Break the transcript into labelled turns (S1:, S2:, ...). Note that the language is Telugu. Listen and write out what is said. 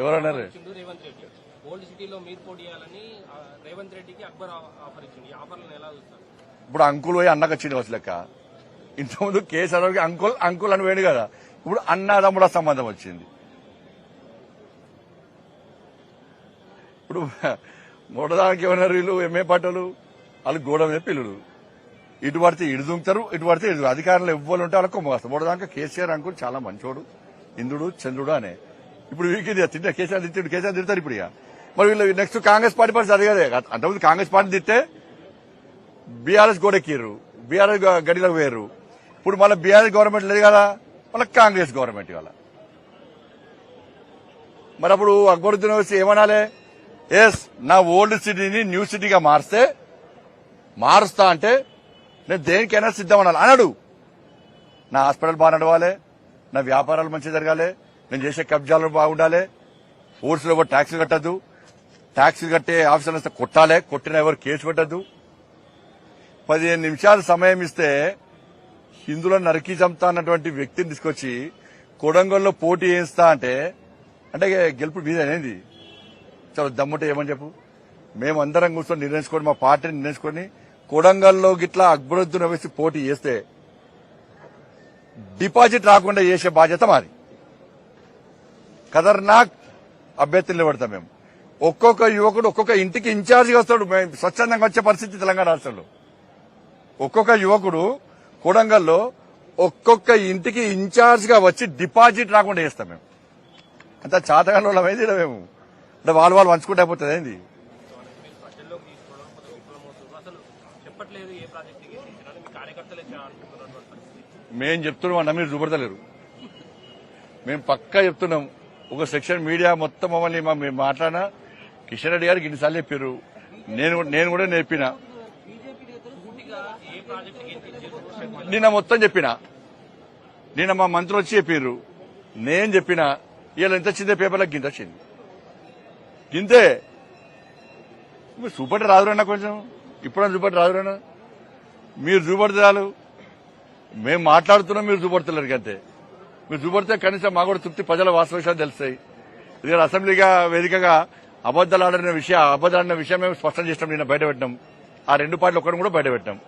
S1: ఎవరన్నారు?
S2: రేవంత్ రెడ్డి. ఓల్డ్ సిటీలో మీరు పోటీ చేయాలని ఆ, రేవంత్ రెడ్డికి అక్బర్ ఆఫర్ ఇచ్చింది ఆఫర్లను ఎలా చూస్తారు?
S1: ఇప్పుడు అంకుల్ పోయి అన్నకు వచ్చింది వచ్చి లెక్క. ఇంతకుముందు కేసీఆర్కి అంకుల్ అంకుల్ అని పోయింది కదా. ఇప్పుడు అన్నదమ్ముడ సంబంధం వచ్చింది. ఇప్పుడు మూడదానికి ఏమన్నారు వీళ్ళు ఎంఏ పట్టలు వాళ్ళు గోడ మీద పిల్లలు ఇటు పడితే ఇటు దుంకుతారు ఇటు పడితే ఇటు అధికారులు ఎవ్వరు ఉంటే వాళ్ళకి మూడు మూడదాకా కేసీఆర్ అంకుల్ చాలా మంచోడు. ఇంద్రుడు చంద్రుడు అనే. ఇప్పుడు వీరికి తింటే కేసీఆర్ తిట్టాడు కేసీఆర్ తిడతారు ఇప్పుడు ఇక. మరి వీళ్ళు నెక్స్ట్ కాంగ్రెస్ పార్టీ పరిస్థితి అదే కదా. అంతకుముందు కాంగ్రెస్ పార్టీ తిట్టే బీఆర్ఎస్ గోడెక్కిర్రు. బీఆర్ఎస్ గడిలో పోయారు ఇప్పుడు మళ్ళీ బీఆర్ఎస్ గవర్నమెంట్ లేదు కదా మళ్ళీ కాంగ్రెస్ గవర్నమెంట్ ఇవాళ. మరి అప్పుడు అక్బరుద్దీన్ వచ్చి ఏమనాలి? ఎస్ నా ఓల్డ్ సిటీని న్యూ సిటీగా మారిస్తే మారుస్తా అంటే నేను దేనికైనా సిద్ధం అనాలి అన్నాడు నా హాస్పిటల్ బాగా నడవాలి. నా వ్యాపారాలు మంచిగా జరగాలి. నేను చేసే కబ్జాలు బాగుండాలి. ఓట్స్లో ఎవరు ట్యాక్సీలు కట్టద్దు. ట్యాక్సీలు కట్టే ఆఫీసర్లు కొట్టాలి. కొట్టిన ఎవరు కేసు పెట్టద్దు. పదిహేను నిమిషాలు సమయం ఇస్తే హిందువులను నరికి చంపుతా అన్నటువంటి వ్యక్తిని తీసుకొచ్చి కొడంగల్లో పోటీ వేయిస్తా అంటే అంటే గెలుపు మీదేనేది చాలా దమ్ముంటే ఏమని చెప్పు? మేమందరం కూర్చొని నిర్ణయించుకొని మా పార్టీని నిర్ణయించుకొని కొడంగల్లో గిట్లా అక్బరుద్దీన్ వేసి పోటీ చేస్తే డిపాజిట్ రాకుండా చేసే బాధ్యత మాది. ఖదర్నాక్ అభ్యర్థులు నిలబడతాం మేము. ఒక్కొక్క యువకుడు ఒక్కొక్క ఇంటికి ఇన్ఛార్జిగా వస్తాడు. మేము స్వచ్ఛందంగా వచ్చే పరిస్థితి తెలంగాణ రాష్ట్రంలో. ఒక్కొక్క యువకుడు కొడంగల్లో ఒక్కొక్క ఇంటికి ఇన్ఛార్జ్గా వచ్చి డిపాజిట్ రాకుండా చేస్తాం మేము. అంత చాతగా మేము. అంటే వాళ్ళు వాళ్ళు పంచుకుంటే అయిపోతుంది ఏంది?
S2: చెప్పట్లేదు ఏ ప్రాజెక్టుకి తీసినారని అనుకుంటున్నటువంటి పరిస్థితి.
S1: చెప్తున్నాం అన్న మీరు చూపడతలేరు. మేము పక్కా చెప్తున్నాం. ఒక సెక్షన్ మీడియా మొత్తం మమ్మల్ని మా- మేము మాట్లాడినా కిషన్ రెడ్డి గారికి ఇన్నిసార్లు చెప్పారు నేను నేను కూడా నేర్పిన. నిన్న మొత్తం చెప్పిన. నిన్న మా మంత్రులు వచ్చి చెప్పారు నేను చెప్పిన. ఇవాళ ఎంత వచ్చిందే పేపర్లకు గింత వచ్చింది. గింతే. మీరు చూపట్టి రాదురన్నా కొంచెం. ఇప్పుడని చూపట్టి రాదురన్నా మీరు చూపడితే చాలు. మేము మాట్లాడుతున్నాం మీరు చూపడతలేరు అంతే మీరు చూపడితే కనీసం మా కూడా తృప్తి ప్రజల వాస్తవ తెలుస్తాయి. ఇది అసెంబ్లీగా వేదికగా అబద్దాలు ఆడిన విషయం అబద్దాలు ఆడిన విషయం మేము స్పష్టం చేసినాం నిన్న బయటపెట్టినాం ఆ రెండు పార్టీలు ఒక్కరిని కూడా బయటపెట్టినాం